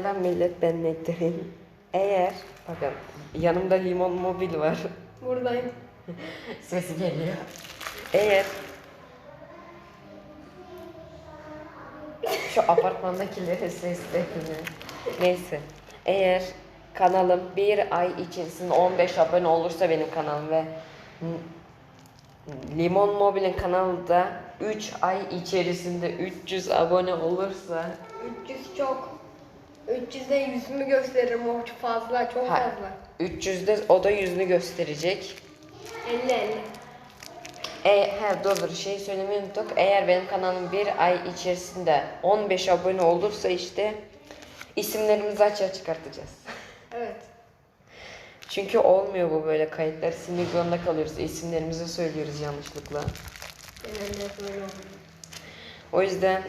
Selam millet ben Nettin. Eğer bakın yanımda limon mobil var. Buradayım. Sesi geliyor. Eğer şu apartmandakilerin seslerini neyse. Eğer kanalım bir ay içerisinde 15 abone olursa benim kanalım ve Limon Mobil'in kanalı da 3 ay içerisinde 300 abone olursa 300 çok. 300'de yüzümü gösteririm o çok fazla çok Ha. fazla. 300'de o da yüzünü gösterecek. 50 50. E, dur dur şey söylemeyi unuttuk. Eğer benim kanalım bir ay içerisinde 15 abone olursa işte isimlerimizi açığa çıkartacağız. Evet. Çünkü olmuyor bu böyle kayıtlar silmek zorunda kalıyoruz. İsimlerimizi söylüyoruz yanlışlıkla. Genelde böyle oluyor. O yüzden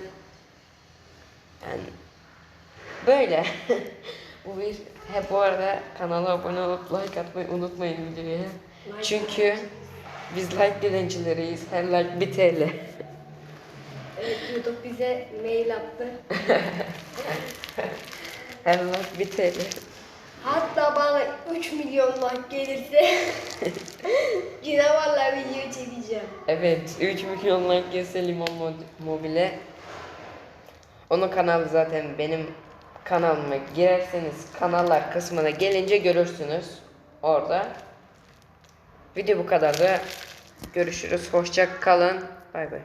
yani böyle. bu bir he bu arada kanala abone olup like atmayı unutmayın videoya. Like Çünkü biz like dilencileriyiz. Her like 1 TL. Evet YouTube bize mail attı. Her like 1 TL. Hatta bana 3 milyon like gelirse yine valla video çekeceğim. Evet 3 milyon like gelse Limon Mo- Mobil'e. Onun kanalı zaten benim kanalıma girerseniz kanallar kısmına gelince görürsünüz orada. Video bu kadar da görüşürüz. Hoşça kalın. Bay bay.